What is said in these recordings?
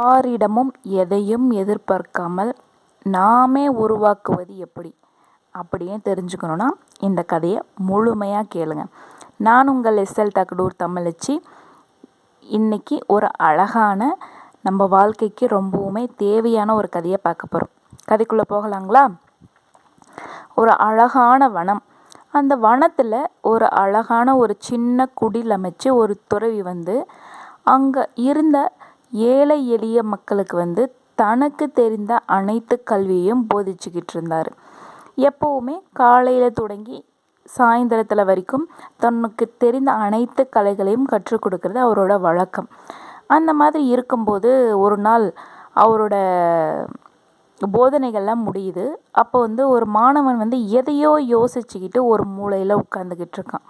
யாரிடமும் எதையும் எதிர்பார்க்காமல் நாமே உருவாக்குவது எப்படி? அப்படின்னு தெரிஞ்சுக்கணுன்னா இந்த கதையை முழுமையாக கேளுங்க. நான் உங்கள் எஸ்எல் தகடூர் தமிழச்சி. இன்னைக்கு ஒரு அழகான நம்ம வாழ்க்கைக்கு ரொம்பவுமே தேவையான ஒரு கதையை பார்க்க போகிறோம் கதைக்குள்ளே போகலாங்களா? ஒரு அழகான வனம். அந்த வனத்தில் ஒரு அழகான ஒரு சின்ன குடில் அமைச்சு ஒரு துறவி வந்து அங்கே இருந்த ஏழை எளிய மக்களுக்கு வந்து தனக்கு தெரிந்த அனைத்து கல்வியையும் போதிச்சுக்கிட்டு இருந்தார். எப்போவுமே காலையில் தொடங்கி சாயந்தரத்தில் வரைக்கும் தனக்கு தெரிந்த அனைத்து கலைகளையும் கற்றுக் கொடுக்கறது அவரோட வழக்கம். அந்த மாதிரி இருக்கும்போது ஒரு நாள் அவரோட போதனைகள்லாம் முடியுது. அப்போ வந்து ஒரு மாணவன் வந்து எதையோ யோசிச்சுக்கிட்டு ஒரு மூலையில் உட்காந்துக்கிட்டு இருக்கான்.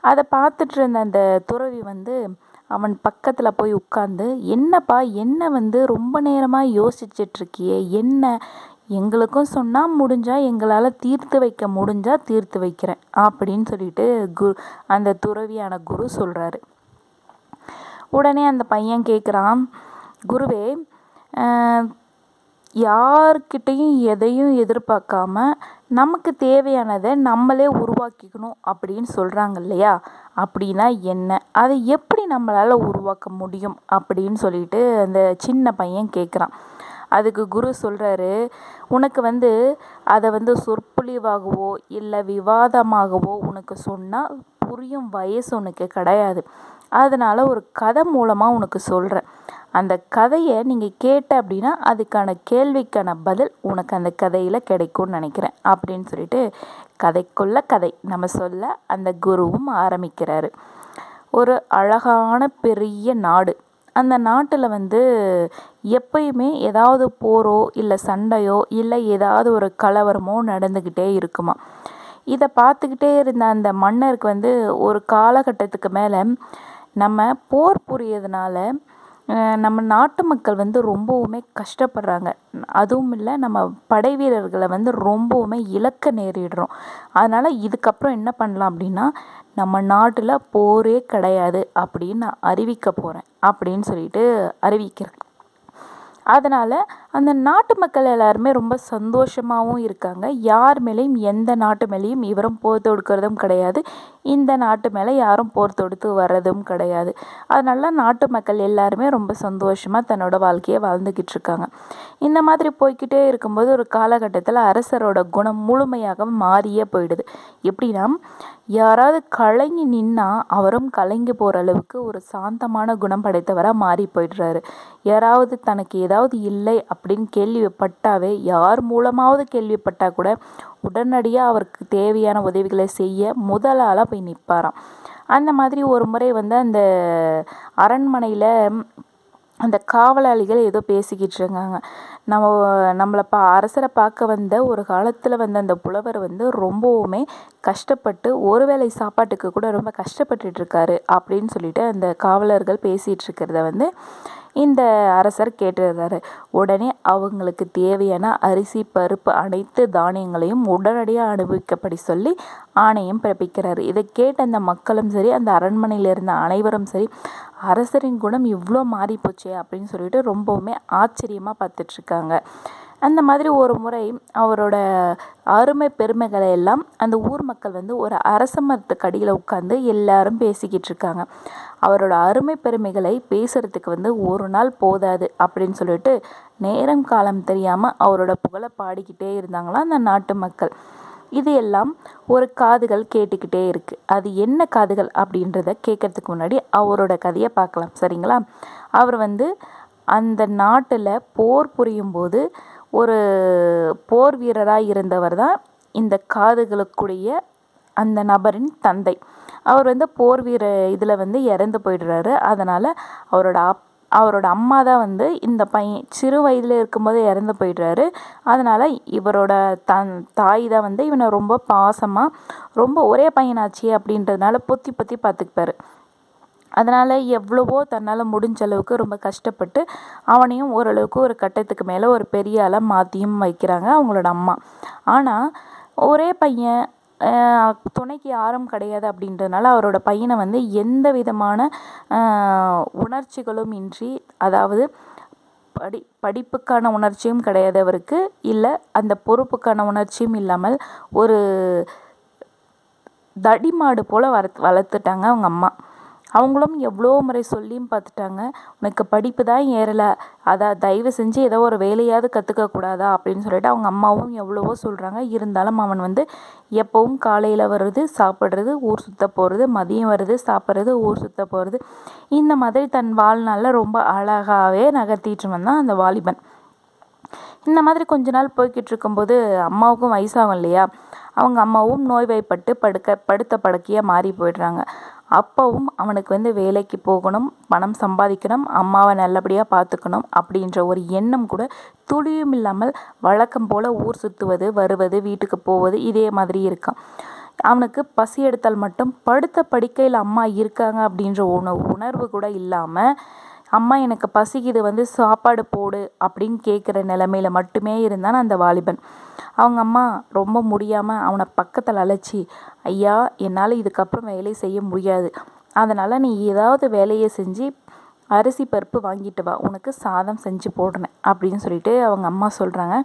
அதை பார்த்துட்டு இருந்த அந்த துறவி வந்து அவன் பக்கத்தில் போய் உட்காந்து என்னப்பா என்ன வந்து ரொம்ப நேரமாக யோசிச்சிட்ருக்கியே? என்ன? எங்களுக்கும் சொன்னால் முடிஞ்சால் எங்களால் தீர்த்து வைக்க முடிஞ்சால் தீர்த்து வைக்கிறேன் அப்படின்னு சொல்லிட்டு குரு அந்த துறவியான குரு சொல்கிறாரு உடனே அந்த பையன் கேட்குறான் குருவே யார்கிட்டையும் எதையும் எதிர்பார்க்காம நமக்கு தேவையானதை நம்மளே உருவாக்கிக்கணும் அப்படின்னு சொல்கிறாங்க இல்லையா? அப்படின்னா என்ன? அதை எப்படி நம்மளால் உருவாக்க முடியும் அப்படின்னு சொல்லிட்டு அந்த சின்ன பையன் கேட்குறான் அதுக்கு குரு சொல்கிறாரு உனக்கு வந்து அதை வந்து சொற்பொழிவாகவோ இல்லை விவாதமாகவோ உனக்கு சொன்னால் புரியும் வயசு உனக்கு கிடையாது. அதனால் ஒரு கதை மூலமாக உனக்கு சொல்கிறேன் அந்த கதையை நீங்கள் கேட்ட அப்படின்னா அதுக்கான கேள்விக்கான பதில் உனக்கு அந்த கதையில் கிடைக்கும்னு நினைக்கிறேன் அப்படின்னு சொல்லிட்டு கதைக்குள்ள கதை நம்ம சொல்ல அந்த குருவும் ஆரம்பிக்கிறாரு. ஒரு அழகான பெரிய நாடு. அந்த நாட்டில் வந்து எப்பயுமே ஏதாவது போரோ இல்லை சண்டையோ இல்லை ஏதாவது ஒரு கலவரமோ நடந்துக்கிட்டே இருக்குமா. இதை பார்த்துக்கிட்டே இருந்த அந்த மன்னருக்கு வந்து ஒரு காலகட்டத்துக்கு மேலே நம்ம போர் புரியதுனால நம்ம நாட்டு மக்கள் வந்து ரொம்பவுமே கஷ்டப்படுறாங்க. அதுவும் இல்லை நம்ம படை வீரர்களை வந்து ரொம்பவுமே இழக்க நேரிடுறோம். அதனால் இதுக்கப்புறம் என்ன பண்ணலாம் அப்படின்னா நம்ம நாட்டில் போரே கிடையாது அப்படின்னு நான் அறிவிக்க போகிறேன் அப்படின்னு சொல்லிட்டு அறிவிக்கிறேன். அதனால் அந்த நாட்டு மக்கள் எல்லாருமே ரொம்ப சந்தோஷமாகவும் இருக்காங்க. யார் மேலேயும் எந்த நாட்டு மேலேயும் இவரும் போர் தொடுக்கிறதும் கிடையாது. இந்த நாட்டு மேலே யாரும் போர் தொடுத்து வர்றதும் கிடையாது. அதனால நாட்டு மக்கள் எல்லாருமே ரொம்ப சந்தோஷமாக தன்னோட வாழ்க்கையை வாழ்ந்துக்கிட்டு இருக்காங்க. இந்த மாதிரி போய்கிட்டே இருக்கும்போது ஒரு காலகட்டத்தில் அரசரோட குணம் முழுமையாக மாறியே போயிடுது. எப்படின்னா யாராவது கலங்கி நின்னா அவரும் கலங்கி போகிற அளவுக்கு ஒரு சாந்தமான குணம் படைத்தவராக மாறி போயிடுறாரு. யாராவது தனக்கு ஏதாவது இல்லை அப்படி அப்படின்னு கேள்விப்பட்டாவே யார் மூலமாவது கேள்விப்பட்டால் கூட உடனடியாக அவருக்கு தேவையான உதவிகளை செய்ய முதலாளாக போய் நிற்பாராம் அந்த மாதிரி ஒரு முறை வந்து அந்த அரண்மனையில் அந்த காவலாளிகள் ஏதோ பேசிக்கிட்டு இருக்காங்க. நம்ம நம்மளை பா அரசரை பார்க்க வந்த ஒரு காலத்தில் வந்த அந்த புலவர் வந்து ரொம்பவுமே கஷ்டப்பட்டு ஒரு வேளை சாப்பாட்டுக்கு கூட ரொம்ப கஷ்டப்பட்டுட்டு இருக்காரு அப்படின்னு சொல்லிட்டு அந்த காவலர்கள் பேசிகிட்டு இருக்கிறத வந்து இந்த அரசர் கேட்டுடுறாரு உடனே அவங்களுக்கு தேவையான அரிசி பருப்பு அனைத்து தானியங்களையும் உடனடியாக அனுபவிக்கப்படி சொல்லி ஆணையம் பிறப்பிக்கிறார். இதை கேட்ட அந்த மக்களும் சரி அந்த அரண்மனையில் இருந்த அனைவரும் சரி அரசரின் குணம் இவ்வளோ மாறி போச்சே அப்படின்னு சொல்லிட்டு ரொம்பவுமே ஆச்சரியமாக பார்த்துட்ருக்காங்க. அந்த மாதிரி ஒரு முறை அவரோட அருமை பெருமைகளை எல்லாம் அந்த ஊர் மக்கள் வந்து ஒரு அரச மரத்துக்கு அடியில் உட்காந்து எல்லாரும் பேசிக்கிட்டு இருக்காங்க அவரோட அருமை பெருமைகளை பேசுகிறதுக்கு வந்து ஒரு நாள் போதாது அப்படின்னு சொல்லிட்டு நேரம் காலம் தெரியாமல் அவரோட புகழை பாடிக்கிட்டே இருந்தாங்களாம் அந்த நாட்டு மக்கள். இது எல்லாம் ஒரு காதுகள் கேட்டுக்கிட்டே இருக்குது அது என்ன காதுகள் அப்படின்றத கேட்குறதுக்கு முன்னாடி அவரோட கதையை பார்க்கலாம். சரிங்களா? அவர் வந்து அந்த நாட்டில் போர் புரியும் போது ஒரு போர் வீரராக இருந்தவர் தான் இந்த காதுகளுக்குடைய அந்த நபரின் தந்தை. அவர் வந்து போர் வீர இதில் வந்து இறந்து போயிடுறாரு. அதனால் அவரோட அப் அவரோட அம்மா தான் வந்து இந்த பையன் சிறு வயதில் இருக்கும்போது இறந்து போயிடுறாரு. அதனால் இவரோட தன் தாய் தான் வந்து இவனை ரொம்ப பாசமாக ரொம்ப ஒரே பையனாச்சு அப்படின்றதுனால பொத்தி பொத்தி பார்த்துக்குப்பாரு அதனால் எவ்வளவோ தன்னால் முடிஞ்ச அளவுக்கு ரொம்ப கஷ்டப்பட்டு அவனையும் ஓரளவுக்கு ஒரு கட்டத்துக்கு மேலே ஒரு பெரிய ஆளாக மாற்றியும் வைக்கிறாங்க அவங்களோட அம்மா. ஆனால் ஒரே பையன் துணைக்கு யாரும் கிடையாது அப்படின்றதுனால அவரோட பையனை வந்து எந்த விதமான உணர்ச்சிகளும் இன்றி அதாவது படி படிப்புக்கான உணர்ச்சியும் கிடையாது அவருக்கு. இல்லை அந்த பொறுப்புக்கான உணர்ச்சியும் இல்லாமல் ஒரு தடிமாடு போல் வளர்த்து வளர்த்துட்டாங்க அவங்க அம்மா. அவங்களும் எவ்வளோ முறை சொல்லியும் பார்த்துட்டாங்க உனக்கு படிப்பு தான் ஏறலை அதை தயவு செஞ்சு ஏதோ ஒரு வேலையாவது கற்றுக்க கூடாதா? அப்படின்னு சொல்லிட்டு அவங்க அம்மாவும் எவ்வளவோ சொல்கிறாங்க இருந்தாலும் அவன் வந்து எப்போவும் காலையில் வருது சாப்பிட்றது ஊர் சுற்ற போகிறது மதியம் வருது சாப்பிட்றது ஊர் சுற்ற போகிறது இந்த மாதிரி தன் வாழ்நாளில் ரொம்ப அழகாகவே நகர்த்திட்டு வந்தான் அந்த வாலிபன். இந்த மாதிரி கொஞ்ச நாள் போய்கிட்டு இருக்கும்போது அம்மாவுக்கும் வயசாகும் இல்லையா? அவங்க அம்மாவும் நோய்வாய்ப்பட்டு படுக்க படுத்த படுக்கையாக மாறி போயிடுறாங்க. அப்போவும் அவனுக்கு வந்து வேலைக்கு போகணும் பணம் சம்பாதிக்கணும் அம்மாவை நல்லபடியாக பார்த்துக்கணும் அப்படின்ற ஒரு எண்ணம் கூட துளியும் இல்லாமல் வழக்கம் போல் ஊர் சுற்றுவது வருவது வீட்டுக்கு போவது இதே மாதிரி இருக்கான். அவனுக்கு பசி எடுத்தால் மட்டும் படுத்த படுக்கையில் அம்மா இருக்காங்க அப்படின்ற உண உணர்வு கூட இல்லாமல் அம்மா எனக்கு பசிக்குது வந்து சாப்பாடு போடு அப்படின்னு கேட்குற நிலமையில மட்டுமே இருந்தான் அந்த வாலிபன். அவங்க அம்மா ரொம்ப முடியாமல் அவனை பக்கத்தில் அழைச்சி ஐயா என்னால் இதுக்கப்புறம் வேலை செய்ய முடியாது. அதனால் நீ ஏதாவது வேலையை செஞ்சு அரிசி பருப்பு வாங்கிட்டு வா. உனக்கு சாதம் செஞ்சு போடுறேன். அப்படின்னு சொல்லிட்டு அவங்க அம்மா சொல்கிறாங்க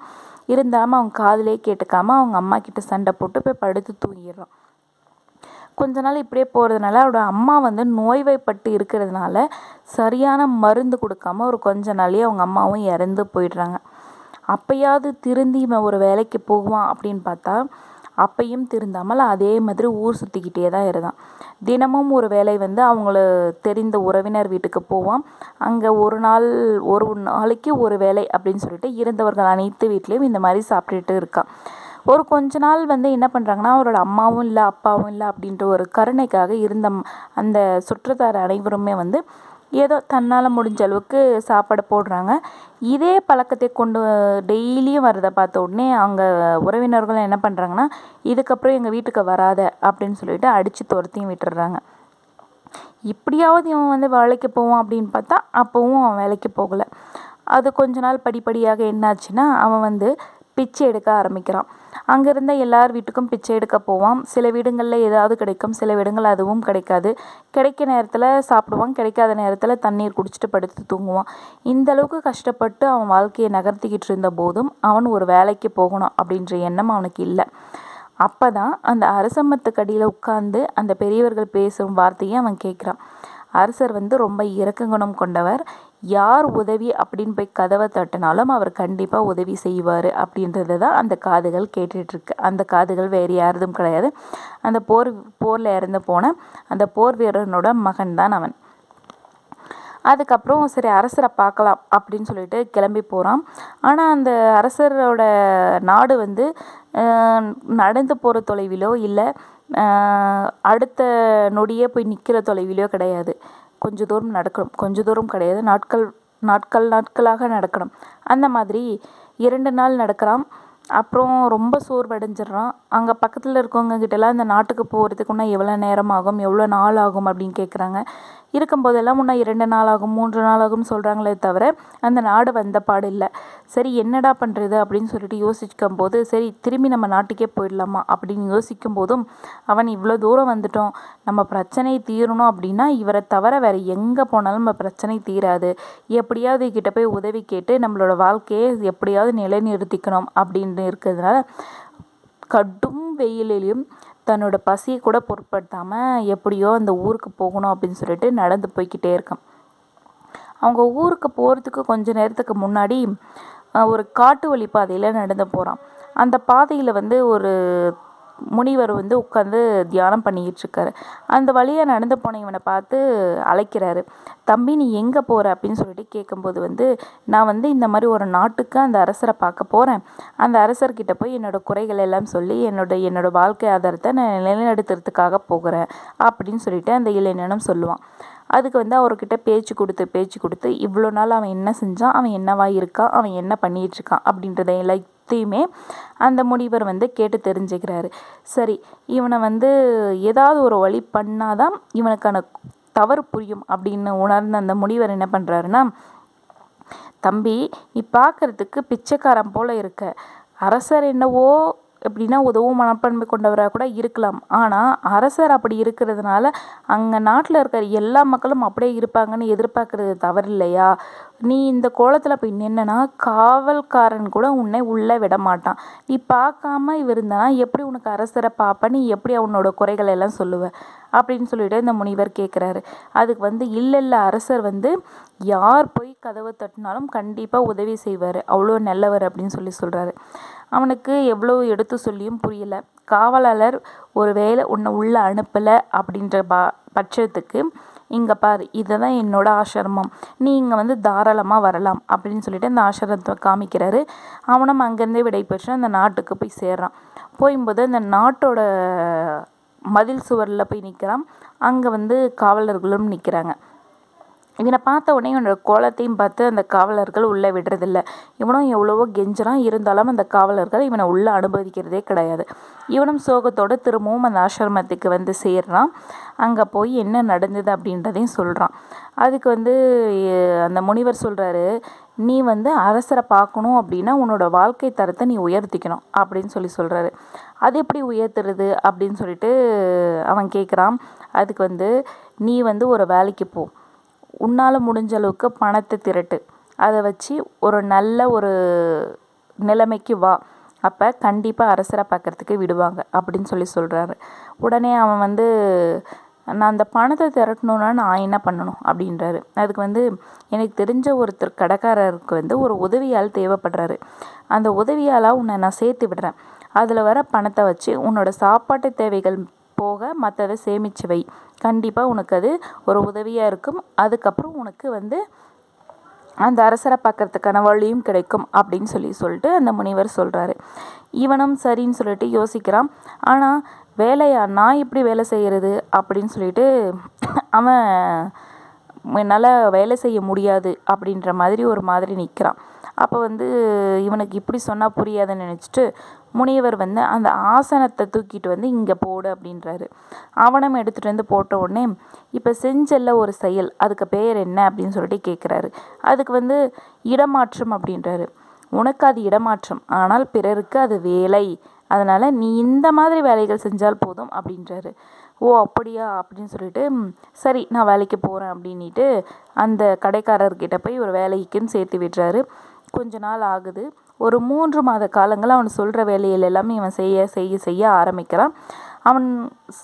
இருந்தாலும் அவங்க காதிலே கேட்டுக்காமல் அவங்க அம்மா கிட்ட சண்டை போட்டு போய் படுத்து தூங்கிடுறான் கொஞ்ச நாள் இப்படியே போகிறதுனால அவரோட அம்மா வந்து நோய்வாய்ப்பட்டு இருக்கிறதுனால சரியான மருந்து கொடுக்காம ஒரு கொஞ்ச நாளே அவங்க அம்மாவும் இறந்து போயிடுறாங்க. அப்போயாவது திருந்தி இவன் ஒரு வேலைக்கு போகுவான் அப்படின்னு பார்த்தா அப்பையும் திருந்தாமல் அதே மாதிரி ஊர் சுற்றிக்கிட்டே தான் இருந்தான். தினமும் ஒரு வேலை வந்து அவங்கள தெரிந்த உறவினர் வீட்டுக்கு போவான். அங்கே ஒரு நாள் ஒரு நாளைக்கு ஒரு வேலை அப்படின்னு சொல்லிட்டு இருந்தவர்கள் அனைத்து வீட்லேயும் இந்த மாதிரி சாப்பிட்டுட்டு இருக்கான். ஒரு கொஞ்ச நாள் வந்து என்ன பண்ணுறாங்கன்னா அவரோட அம்மாவும் இல்லை அப்பாவும் இல்லை அப்படின்ற ஒரு கருணைக்காக இருந்த அந்த சுற்றத்தார் அனைவருமே வந்து ஏதோ தன்னால் முடிஞ்ச அளவுக்கு சாப்பாடு போடுறாங்க. இதே பழக்கத்தை கொண்டு டெய்லியும் வரதை பார்த்த உடனே அங்கே உறவினர்கள் என்ன பண்ணுறாங்கன்னா இதுக்கப்புறம் எங்கள் வீட்டுக்கு வராத அப்படின்னு சொல்லிட்டு அடித்து துரத்தியும் விட்டுடுறாங்க இப்படியாவது இவன் வந்து வேலைக்கு போவான் அப்படின்னு பார்த்தா அப்போவும் அவன் வேலைக்கு போகலை. அது கொஞ்ச நாள் படிப்படியாக என்னாச்சுன்னா அவன் வந்து பிச்சை எடுக்க ஆரம்பிக்கிறான். அங்கே இருந்த எல்லார் வீட்டுக்கும் பிச்சை எடுக்க போவான் சில வீடுங்களில் ஏதாவது கிடைக்கும். சில வீடுங்கள் அதுவும் கிடைக்காது. கிடைக்க நேரத்தில் சாப்பிடுவான். கிடைக்காத நேரத்தில் தண்ணீர் குடிச்சிட்டு படுத்து தூங்குவான். இந்த அளவுக்கு கஷ்டப்பட்டு அவன் வாழ்க்கையை நகர்த்திக்கிட்டு இருந்த போதும் அவன் ஒரு வேலைக்கு போகணும் அப்படின்ற எண்ணம் அவனுக்கு இல்லை. அப்போ தான் அந்த அரசமத்துக்கடியில் உட்காந்து அந்த பெரியவர்கள் பேசும் வார்த்தையை அவன் கேட்குறான். அரசர் வந்து ரொம்ப இறக்க குணம் கொண்டவர். யார் உதவி அப்படின்னு போய் கதவை தட்டினாலும் அவர் கண்டிப்பாக உதவி செய்வார் அப்படின்றத தான் அந்த காதுகள் கேட்டுட்ருக்கு. அந்த காதுகள் வேறு யாரதும் கிடையாது. அந்த போர் போரில் இறந்து போன அந்த போர் வீரனோட மகன் தான் அவன். அதுக்கப்புறம் சரி அரசரை பார்க்கலாம் அப்படின்னு சொல்லிட்டு கிளம்பி போகிறான் ஆனால் அந்த அரசரோட நாடு வந்து நடந்து போகிற தொலைவிலோ இல்லை அடுத்த நொடியே போய் நிற்கிற தொலைவிலோ கிடையாது. கொஞ்ச தூரம் நடக்கணும். கொஞ்ச தூரம் கிடையாது. நாட்கள் நாட்கள் நாட்களாக நடக்கணும். அந்த மாதிரி இரண்டு நாள் நடக்கிறான். அப்புறம் ரொம்ப சோர்வடைஞ்சிடுறான். அங்கே பக்கத்தில் இருக்கவங்க கிட்டலாம் இந்த நாட்டுக்கு போகிறதுக்குன்னா எவ்வளோ நேரம் ஆகும்? எவ்வளோ நாள் ஆகும்? அப்படின்னு கேட்குறாங்க இருக்கும்போதெல்லாம் முன்னே இரண்டு நாள் ஆகும் மூன்று நாள் ஆகும்னு சொல்கிறாங்களே தவிர அந்த நாடு வந்த பாடு இல்லை. சரி என்னடா பண்ணுறது அப்படின்னு சொல்லிட்டு யோசிக்கும் போது சரி திரும்பி நம்ம நாட்டுக்கே போயிடலாமா அப்படின்னு யோசிக்கும் போதும் அவன் இவ்வளோ தூரம் வந்துட்டோம். நம்ம பிரச்சனை தீரணும் அப்படின்னா இவரை தவிர வேறு எங்கே போனாலும் நம்ம பிரச்சனை தீராது. எப்படியாவது கிட்ட போய் உதவி கேட்டு நம்மளோட வாழ்க்கையை எப்படியாவது நிலைநிறுத்திக்கணும் அப்படின்னு இருக்கிறதுனால கடும் வெயிலிலையும் தன்னோட பசியை கூட பொருட்படுத்தாமல் எப்படியோ அந்த ஊருக்கு போகணும் அப்படின்னு சொல்லிட்டு நடந்து போய்க்கிட்டே இருக்கான். அவங்க ஊருக்கு போகிறதுக்கு கொஞ்ச நேரத்துக்கு முன்னாடி ஒரு காட்டு வழி பாதையில் நடந்து போகிறான் அந்த பாதையில் வந்து ஒரு முனிவர் வந்து உட்காந்து தியானம் பண்ணிக்கிட்டு இருக்காரு அந்த வழியாக நடந்து போன இவனை பார்த்து அழைக்கிறாரு. தம்பி நீ எங்கே போகிற அப்படின்னு சொல்லிட்டு கேட்கும்போது வந்து நான் வந்து இந்த மாதிரி ஒரு நாட்டுக்கு அந்த அரசரை பார்க்க போகிறேன் அந்த அரசர்கிட்ட போய் என்னோடய குறைகள் எல்லாம் சொல்லி என்னோட என்னோடய வாழ்க்கை ஆதாரத்தை நான் நிலைநிறுத்துறதுக்காக போகிறேன். அப்படின்னு சொல்லிட்டு அந்த இளைஞனும் சொல்லுவான். அதுக்கு வந்து அவர்கிட்ட பேச்சு கொடுத்து பேச்சு கொடுத்து இவ்வளோ நாள் அவன் என்ன செஞ்சான்? அவன் என்னவா இருக்கான்? அவன் என்ன பண்ணிகிட்ருக்கான் அப்படின்றத பற்றியுமே அந்த முனிவர் வந்து கேட்டு தெரிஞ்சுக்கிறாரு. சரி இவனை வந்து ஏதாவது ஒரு வழி பண்ணாதான் இவனுக்கான தவறு புரியும் அப்படின்னு உணர்ந்த அந்த முனிவர் என்ன பண்ணுறாருன்னா தம்பி நீ பார்க்கறதுக்கு பிச்சைக்காரன் போல் இருக்க. அரசர் என்னவோ எப்படின்னா உதவும் மனப்பான்மை கொண்டவராக கூட இருக்கலாம். ஆனால் அரசர் அப்படி இருக்கிறதுனால அங்கே நாட்டில் இருக்கிற எல்லா மக்களும் அப்படியே இருப்பாங்கன்னு எதிர்பார்க்கறது தவறு இல்லையா நீ இந்த கோலத்தில் போய் நின்னா காவல்காரன் கூட உன்னை உள்ளே விட மாட்டான். நீ பார்க்காம இவ இருந்தானா எப்படி உனக்கு அரசரை பார்ப்ப? நீ எப்படி அவனோட குறைகளை எல்லாம் சொல்லுவ? அப்படின்னு சொல்லிட்டு இந்த முனிவர் கேட்குறாரு அதுக்கு வந்து இல்லை இல்லை அரசர் வந்து யார் போய் கதவை தட்டினாலும் கண்டிப்பாக உதவி செய்வார். அவ்வளோ நல்லவர் அப்படின்னு சொல்லி சொல்கிறாரு அவனுக்கு எவ்வளோ எடுத்து சொல்லியும் புரியல. காவலாளர் ஒரு வேளை உன்னை உள்ளே அனுப்பலை அப்படின்ற பா பட்சத்துக்கு இங்கே பார் இதுதான் என்னோடய ஆசிரமம். நீ இங்கே வந்து தாராளமாக வரலாம் அப்படின்னு சொல்லிட்டு அந்த ஆசிரமத்தை காமிக்கிறாரு. அவனும் அங்கேருந்தே விடைபெற்று அந்த நாட்டுக்கு போய் சேர்றான். போயும்போது அந்த நாட்டோட மதில் சுவரில் போய் நிற்கிறான் அங்கே வந்து காவலர்களும் நிற்கிறாங்க இவனை பார்த்த உடனே இவனோட கோலத்தையும் பார்த்து அந்த காவலர்கள் உள்ளே விடுறதில்ல. இவனும் எவ்வளவோ கெஞ்சுறான் இருந்தாலும் அந்த காவலர்கள் இவனை உள்ளே அனுமதிக்கிறதே கிடையாது. இவனும் சோகத்தோடு திரும்பவும் அந்த ஆசிரமத்துக்கு வந்து சேர்றான். அங்கே போய் என்ன நடந்தது அப்படின்றதையும் சொல்கிறான் அதுக்கு வந்து அந்த முனிவர் சொல்கிறாரு நீ வந்து அரசரை பார்க்கணும் அப்படின்னா உன்னோட வாழ்க்கை தரத்தை நீ உயர்த்திக்கணும் அப்படின்னு சொல்லி சொல்கிறாரு அது எப்படி உயர்த்துறது? அப்படின்னு சொல்லிட்டு அவன் கேட்குறான் அதுக்கு வந்து நீ வந்து ஒரு வேலைக்கு போ. உன்னால் முடிஞ்ச அளவுக்கு பணத்தை திரட்டு. அதை வச்சு ஒரு நல்ல ஒரு நிலைமைக்கு வா. அப்போ கண்டிப்பாக அரசரை பார்க்குறதுக்கு விடுவாங்க அப்படின்னு சொல்லி சொல்கிறாரு உடனே அவன் வந்து நான் அந்த பணத்தை திரட்டணுன்னா நான் என்ன பண்ணணும்? அப்படின்றாரு. அதுக்கு வந்து எனக்கு தெரிஞ்ச ஒருத்தர் கடைக்காரருக்கு வந்து ஒரு உதவியால் தேவைப்படுறாரு. அந்த உதவியாலாக உன்னை நான் சேர்த்து விடுறேன். அதில் வர பணத்தை வச்சு உன்னோட சாப்பாட்டு தேவைகள் போக மற்றதை சேமித்து வை கண்டிப்பாக உனக்கு அது ஒரு உதவியாக இருக்கும். அதுக்கப்புறம் உனக்கு வந்து அந்த அரசரை பார்க்கறதுக்கான வழியும் கிடைக்கும் அப்படின்னு சொல்லி சொல்லிட்டு அந்த முனிவர் சொல்கிறாரு இவனும் சரின்னு சொல்லிட்டு யோசிக்கிறான். ஆனால் வேலையா? நான் எப்படி வேலை செய்கிறது அப்படின்னு சொல்லிட்டு அவன் என்னால் வேலை செய்ய முடியாது அப்படின்ற மாதிரி ஒரு மாதிரி நிற்கிறான் அப்போ வந்து இவனுக்கு இப்படி சொன்னால் புரியாதுன்னு நினச்சிட்டு முனிவர் வந்து அந்த ஆசனத்தை தூக்கிட்டு வந்து இங்கே போடு அப்படின்றாரு. அவனும் எடுத்துகிட்டு வந்து போட்ட உடனே இப்போ செஞ்சல்ல ஒரு செயல் அதுக்கு பேர் என்ன அப்படின்னு சொல்லிட்டு கேட்குறாரு அதுக்கு வந்து இடமாற்றம் அப்படின்றாரு. உனக்கு அது இடமாற்றம் ஆனால் பிறருக்கு அது வேலை. அதனால் நீ இந்த மாதிரி வேலைகள் செஞ்சால் போதும் அப்படின்றாரு. ஓ அப்படியா? அப்படின்னு சொல்லிட்டு சரி நான் வேலைக்கு போகிறேன் அப்படின்ட்டு அந்த கடைக்காரர்கிட்ட போய் ஒரு வேலைக்குன்னு சேர்த்து விடுறாரு. கொஞ்ச நாள் ஆகுது. ஒரு மூன்று மாத காலங்கள் அவன் சொல்கிற வேலையில் எல்லாமே இவன் செய்ய செய்ய செய்ய ஆரம்பிக்கிறான். அவன்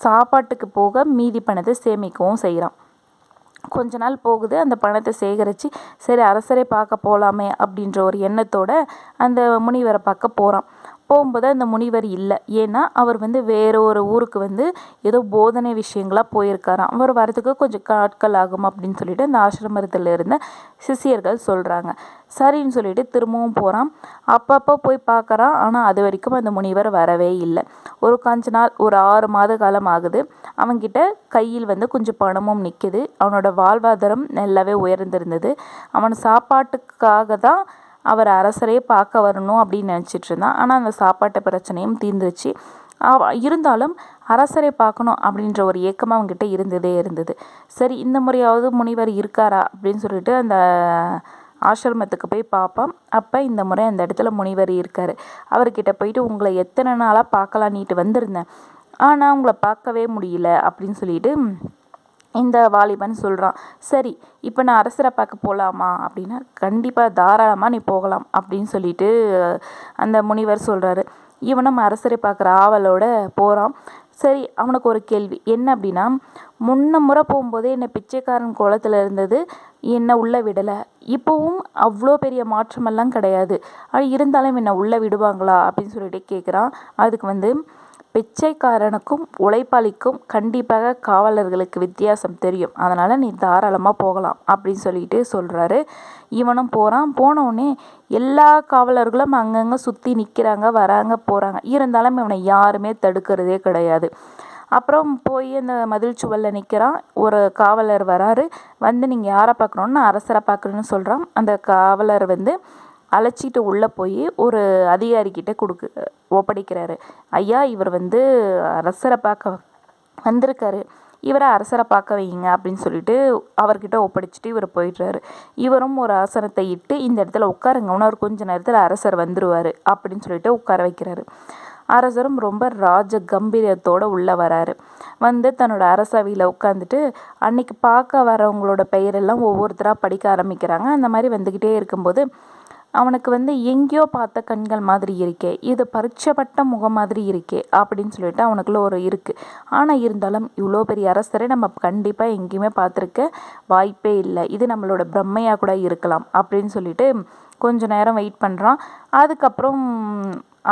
சாப்பாட்டுக்கு போக மீதி பணத்தை சேமிக்கவும் செய்கிறான். கொஞ்ச நாள் போகுது. அந்த பணத்தை சேகரித்து சரி அரசரை பார்க்க போகலாமே அப்படின்ற ஒரு எண்ணத்தோட அந்த முனிவரை பார்க்க போகிறான் போகும்போது அந்த முனிவர் இல்லை. ஏன்னா அவர் வந்து வேற ஒரு ஊருக்கு வந்து ஏதோ போதனை விஷயங்களாக போயிருக்காராம் அவர் வரதுக்கு கொஞ்சம் நாட்கள் ஆகும் அப்படின்னு சொல்லிட்டு அந்த ஆசிரமத்தில் இருந்த சிஷியர்கள் சொல்கிறாங்க சரின்னு சொல்லிட்டு திரும்பவும் போகிறான் அப்பப்போ போய் பார்க்குறான். ஆனால் அது வரைக்கும் அந்த முனிவர் வரவே இல்லை. ஒரு கொஞ்ச நாள் ஒரு ஆறு மாத காலம் ஆகுது. அவன்கிட்ட கையில் வந்து கொஞ்சம் பணமும் நிற்கிது அவனோட வாழ்வாதாரம் நல்லாவே உயர்ந்திருந்தது. அவன் சாப்பாட்டுக்காக தான் அவர் அரசரே பார்க்க வரணும் அப்படின்னு நினச்சிட்டு இருந்தான். ஆனால் அந்த சாப்பாட்டு பிரச்சனையும் தீர்ந்துருச்சு. இருந்தாலும் அரசரை பார்க்கணும் அப்படின்ற ஒரு ஏக்கம் அவங்ககிட்ட இருந்ததே இருந்தது. சரி இந்த முறையாவது முனிவர் இருக்காரா அப்படின்னு சொல்லிட்டு அந்த ஆசிரமத்துக்கு போய் பார்ப்போம். அப்போ இந்த முறை அந்த இடத்துல முனிவர் இருக்கார். அவர்கிட்ட போயிட்டு உங்களை எத்தனை நாளாக பார்க்கலான்னிட்டு வந்திருந்தேன். ஆனால் உங்களை பார்க்கவே முடியல அப்படின்னு சொல்லிட்டு இந்த வாலிபன் சொல்கிறான் சரி இப்போ நான் அரசரை பார்க்க போகலாமா அப்படின்னா கண்டிப்பாக தாராளமாக நீ போகலாம் அப்படின்னு சொல்லிட்டு அந்த முனிவர் சொல்கிறாரு இவனும் அரசரை பார்க்குற ஆவலோட போகிறான் சரி அவனுக்கு ஒரு கேள்வி. என்ன அப்படின்னா முன்ன முறை போகும்போதே என்னை பிச்சைக்காரன் குளத்தில் இருந்தது என்னை உள்ளே விடலை. இப்போவும் அவ்வளோ பெரிய மாற்றமெல்லாம் கிடையாது. ஆனால் இருந்தாலும் என்னை உள்ளே விடுவாங்களா? அப்படின்னு சொல்லிட்டு கேட்குறான் அதுக்கு வந்து பிச்சைக்காரனுக்கும் உழைப்பாளிக்கும் கண்டிப்பாக காவலர்களுக்கு வித்தியாசம் தெரியும். அதனால் நீ தாராளமாக போகலாம் அப்படின்னு சொல்லிட்டு சொல்கிறாரு இவனும் போகிறான் போனவுடனே எல்லா காவலர்களும் அங்கங்கே சுற்றி நிற்கிறாங்க வராங்க போகிறாங்க இருந்தாலும் இவனை யாருமே தடுக்கிறதே கிடையாது. அப்புறம் போய் அந்த மதில் சுவல்ல நிற்கிறான் ஒரு காவலர் வராரு. வந்து நீங்கள் யாரை பார்க்கணுன்னு அரசரை பார்க்கணுன்னு சொல்கிறான் அந்த காவலர் வந்து அழைச்சிட்டு உள்ளே போய் ஒரு அதிகாரிக்கிட்ட கொடுக்கு ஒப்படைக்கிறாரு. ஐயா இவர் வந்து அரசரை பார்க்க வந்திருக்காரு. இவரை அரசரை பார்க்க வைங்க அப்படின்னு சொல்லிட்டு அவர்கிட்ட ஒப்படைச்சிட்டு இவர் போயிடுறாரு. இவரும் ஒரு ஆசனத்தை இட்டு இந்த இடத்துல உட்காருங்க இன்னொரு கொஞ்ச நேரத்தில் அரசர் வந்துடுவார் அப்படின்னு சொல்லிட்டு உட்கார வைக்கிறாரு. அரசரும் ரொம்ப ராஜ கம்பீரியத்தோடு உள்ளே வராரு. வந்து தன்னோட அரசவையில் உட்காந்துட்டு அன்னைக்கு பார்க்க வரவங்களோட பெயரெல்லாம் ஒவ்வொருத்தராக படிக்க ஆரம்பிக்கிறாங்க. அந்த மாதிரி வந்துக்கிட்டே இருக்கும்போது அவனுக்கு வந்து எங்கேயோ பார்த்த கண்கள் மாதிரி இருக்கே இது பரிச்சப்பட்ட முகம் மாதிரி இருக்கே அப்படின்னு சொல்லிட்டு அவனுக்குள்ள ஒரு இருக்குது ஆனால் இருந்தாலும் இவ்வளோ பெரிய அரசரை நம்ம கண்டிப்பாக எங்கேயுமே பார்த்துருக்க வாய்ப்பே இல்லை. இது நம்மளோட பிரம்மையாக கூட இருக்கலாம் அப்படின்னு சொல்லிட்டு கொஞ்ச நேரம் வெயிட் பண்ணுறான் அதுக்கப்புறம்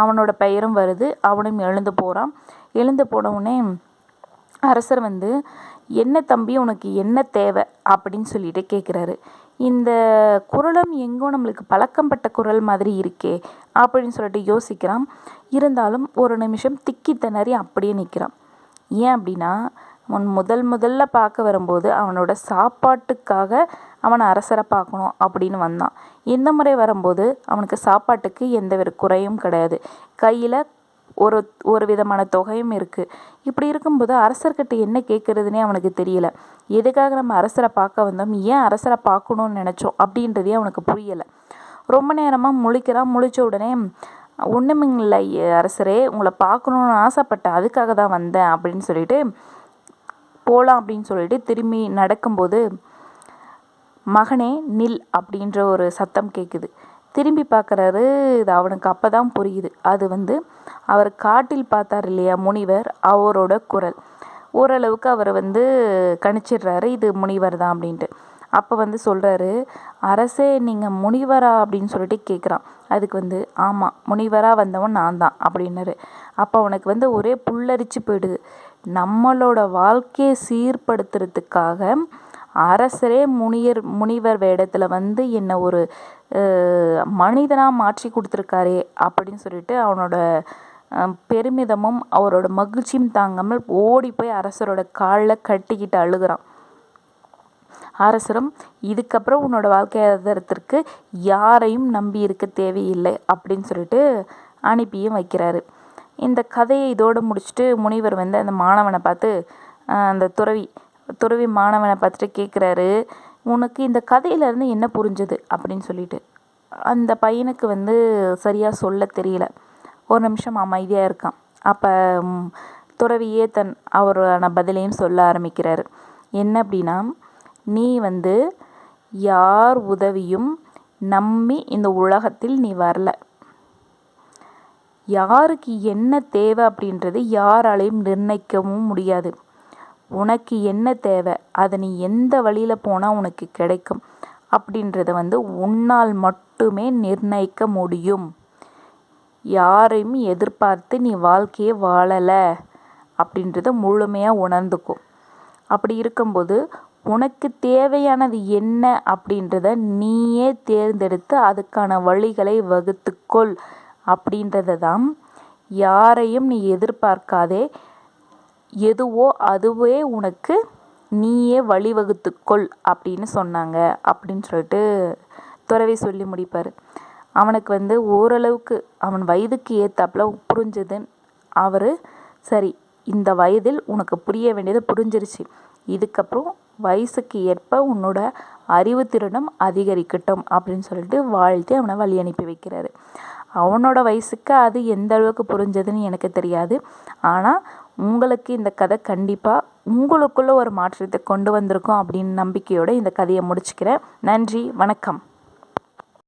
அவனோட பெயரும் வருது. அவனும் எழுந்து போகிறான் எழுந்து போனவுடனே அரசர் வந்து என்ன தம்பி உனக்கு என்ன தேவை? அப்படின்னு சொல்லிட்டு கேட்குறாரு இந்த குரலும் எங்கோ நம்மளுக்கு பழக்கம்பட்ட குரல் மாதிரி இருக்கே அப்படின்னு சொல்லிட்டு யோசிக்கிறான். இருந்தாலும் ஒரு நிமிஷம் திக்கி திணறி அப்படியே நிற்கிறான். ஏன் அப்படின்னா அவன் முதல் முதல்ல பார்க்க வரும்போது அவனோட சாப்பாட்டுக்காக அவனை அரசரை பார்க்கணும் அப்படின்னு வந்தான். இந்த முறை வரும்போது அவனுக்கு சாப்பாட்டுக்கு எந்த ஒரு குறையும் கிடையாது. கையில் ஒரு ஒரு விதமான தொகையும் இருக்குது இப்படி இருக்கும்போது அரசர்கிட்ட என்ன கேட்குறதுனே அவனுக்கு தெரியல. எதுக்காக நம்ம அரசரை பார்க்க வந்தோம்? ஏன் அரசரை பார்க்கணுன்னு நினச்சோம்? அப்படின்றதே அவனுக்கு புரியலை. ரொம்ப நேரமாக முழிக்கிறான் முழித்த உடனே ஒன்றுமில்லை அரசரே உங்களை பார்க்கணுன்னு ஆசைப்பட்டேன். அதுக்காக தான் வந்தேன். அப்படின்னு சொல்லிட்டு போகலாம் அப்படின்னு சொல்லிட்டு திரும்பி நடக்கும்போது மகனே நில் அப்படின்ற ஒரு சத்தம் கேட்குது திரும்பி பார்க்குறாரு. இது அவனுக்கு அப்போ தான் புரியுது. அது வந்து அவர் காட்டில் பார்த்தார் இல்லையா முனிவர்? அவரோட குரல். ஓரளவுக்கு அவர் வந்து கணிச்சிடுறாரு. இது முனிவர் தான் அப்படின்ட்டு. அப்போ வந்து சொல்கிறாரு அரசே நீங்கள் முனிவரா? அப்படின்னு சொல்லிட்டு கேட்குறான் அதுக்கு வந்து ஆமாம் முனிவராக வந்தவன் நான் தான் அப்படின்னாரு. அப்போ அவனுக்கு வந்து ஒரே புல்லரிச்சு போயிடுது. நம்மளோட வாழ்க்கையை சீர்படுத்துறதுக்காக அரசரே முனியர் முனிவர் வேடத்தில் வந்து என்னை ஒரு மனிதனாக மாற்றி கொடுத்துருக்காரே அப்படின்னு சொல்லிட்டு அவனோட பெருமிதமும் அவரோட மகிழ்ச்சியும் தாங்காமல் ஓடி போய் அரசரோட காலில் கட்டிக்கிட்டு அழுகிறான். அரசரும் இதுக்கப்புறம் உன்னோட வாழ்க்கையாதாரத்திற்கு யாரையும் நம்பி இருக்க தேவையில்லை அப்படின்னு சொல்லிட்டு அனுப்பியும் வைக்கிறாரு. இந்த கதையை இதோடு முடிச்சுட்டு முனிவர் வந்து அந்த மாணவனை பார்த்து அந்த துறவி துறவி மாணவனை பார்த்துட்டு கேட்குறாரு உனக்கு இந்த கதையிலேருந்து என்ன புரிஞ்சுது? அப்படின்னு சொல்லிட்டு. அந்த பையனுக்கு வந்து சரியாக சொல்ல தெரியல. ஒரு நிமிஷம் அமைதியாக இருக்கான். அப்போ துறவியே தன் அவரான பதிலையும் சொல்ல ஆரம்பிக்கிறாரு. என்ன அப்படின்னா நீ வந்து யார் உதவியும் நம்பி இந்த உலகத்தில் நீ வரல. யாருக்கு என்ன தேவை அப்படின்றது யாராலையும் நிர்ணயிக்கவும் முடியாது. உனக்கு என்ன தேவை? அதை நீ எந்த வழியில் போனால் உனக்கு கிடைக்கும்? அப்படின்றத வந்து உன்னால் மட்டுமே நிர்ணயிக்க முடியும். யாரையும் எதிர்பார்த்து நீ வாழ்க்கையை வாழலை அப்படின்றத முழுமையாக உணர்ந்துக்கும் அப்படி இருக்கும்போது உனக்கு தேவையானது என்ன அப்படின்றத நீயே தேர்ந்தெடுத்து அதுக்கான வழிகளை வகுத்துக்கொள். அப்படின்றத தான் யாரையும் நீ எதிர்பார்க்காதே. எதுவோ அதுவே உனக்கு நீயே வழிவகுத்துக்கொள் அப்படின்னு சொன்னாங்க அப்படின்னு சொல்லிட்டு துறவி சொல்லி முடிப்பார். அவனுக்கு வந்து ஓரளவுக்கு அவன் வயதுக்கு ஏற்றாப்புல புரிஞ்சது அவர் சரி இந்த வயதில் உனக்கு புரிய வேண்டியது புரிஞ்சிருச்சு. இதுக்கப்புறம் வயசுக்கு ஏற்ப உன்னோட அறிவுத்திறனும் அதிகரிக்கட்டும் அப்படின்னு சொல்லிட்டு வாழ்த்தி அவனை வழி அனுப்பி வைக்கிறாரு. அவனோட வயசுக்கு அது எந்த அளவுக்கு புரிஞ்சதுன்னு எனக்கு தெரியாது. ஆனால் உங்களுக்கு இந்த கதை கண்டிப்பாக உங்களுக்குள்ள ஒரு மாற்றத்தை கொண்டு வந்திருக்கும் அப்படின்னு நம்பிக்கையோடு இந்த கதையை முடிச்சுக்கிறேன். நன்றி வணக்கம்.